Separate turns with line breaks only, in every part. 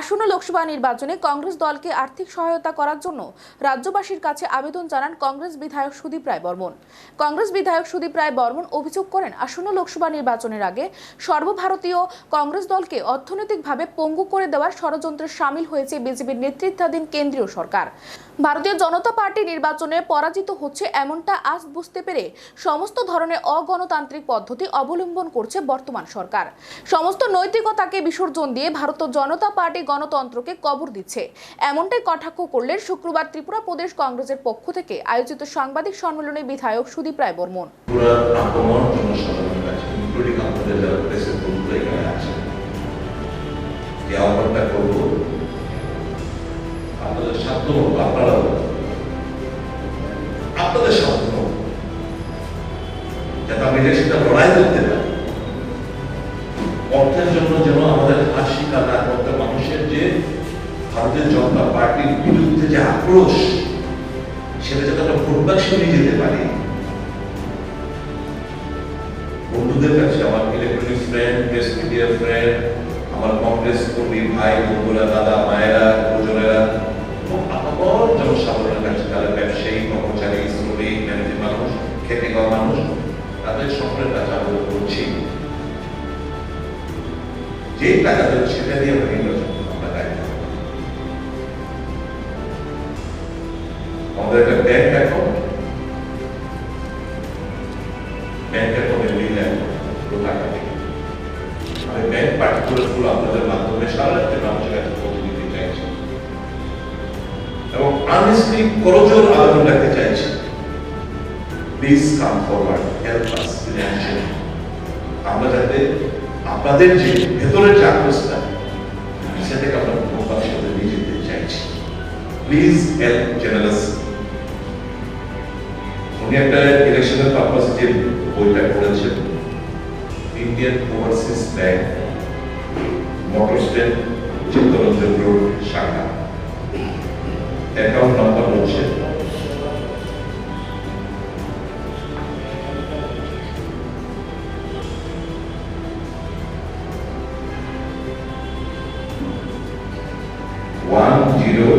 আসন্ন লোকসভা নির্বাচনে কংগ্রেস দলকে আর্থিক সহায়তা করার জন্য রাজ্যবাসীর কাছে আবেদন জানান কংগ্রেস বিধায়ক সুদীপ রায় বর্মন। কংগ্রেস বিধায়ক সুদীপ রায় বর্মন অভিযোগ করেন, আসন্ন লোকসভা নির্বাচনের আগে সর্বভারতীয় কংগ্রেস দলকে অর্থনৈতিকভাবে পঙ্গু করে দেওয়ার ষড়যন্ত্রে সামিল হয়েছে বিজেপির নেতৃত্বাধীন কেন্দ্রীয় সরকার। ভারতীয় জনতা পার্টি নির্বাচনে পরাজিত হচ্ছে এমনটা আজ বুঝতে পেরে সমস্ত ধরনের অগণতান্ত্রিক পদ্ধতি অবলম্বন করছে বর্তমান সরকার। সমস্ত নৈতিকতাকে বিসর্জন দিয়ে ভারতীয় জনতা পার্টি গণতন্ত্রকে কবর দিচ্ছে। এমনটাই কটাক্ষ করলেন শুক্রবার ত্রিপুরা প্রদেশ কংগ্রেসের পক্ষ থেকে আয়োজিত সাংবাদিক সম্মেলনে বিধায়ক সুদীপ রায় বর্মন।
আপনাদের মতো যাতে করতে ভারতীয় জনতা পার্টির বিরুদ্ধে যে আক্রোশ, সেটা যাতে আমরা ভোট নিয়ে যেতে পারি, বন্ধুদের কাছে আমার electronic friend press media friend আমার কংগ্রেস কর্মী ভাই, বন্ধুরা, দাদা, মায়েরা, গুরুজনেরা আমার জনসাধারণের কাছে ব্যবসায়ী, কর্মচারী, শ্রমিক মানুষ, খেটে খাওয়া মানুষ, তাদের সকলের কাছে আবেদন করছি যে টাকা সেটা দিয়ে আমরা আমাদের একটা ব্যাংক অ্যাকাউন্ট ব্যাংক অ্যাকাউন্টে লিঙ্ক পুরো টাকা থেকে আমি ব্যাংক পার্টিকুলারগুলো আপনাদের মাধ্যমে সারা রাজ্যের মানুষের কাছে পৌঁছে দিতে চাইছি। এবং আনএসলি করজোর আবেদন রাখতে চাইছি। Please come forward help us financially আমরা যাতে আপনাদের যে ভেতরের যে আক্রোশটা, সেটাকে আমরা ভোপাল সাথে নিয়ে যেতে চাইছি। প্লিজ হেল্প জেনারেস উনি একটা ইলেকশনের পারপাসে যে বইটা করেছেন। Indian Overseas Bank motor stand Chittaranjan road, শাখা। অ্যাকাউন্ট নাম্বার হচ্ছে one zero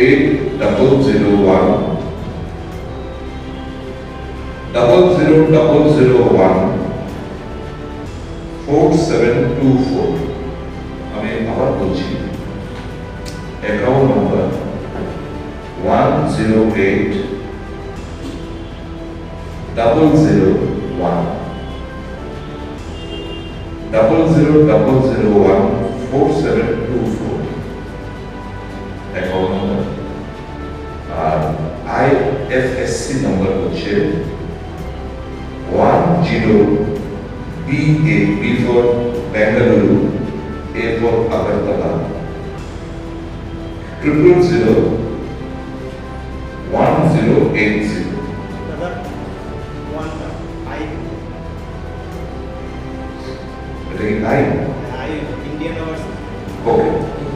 eight double zero one double zero double zero one four seven two four আমি আবার বলছি account number one zero eight double zero one double zero double zero one four seven two four account number আর IFSC number হচ্ছে Jiddo, B, A, B for Bengaluru, A for Agartala. Triple zero, one zero eight
zero. Again, I. I, Indian hours.
Okay.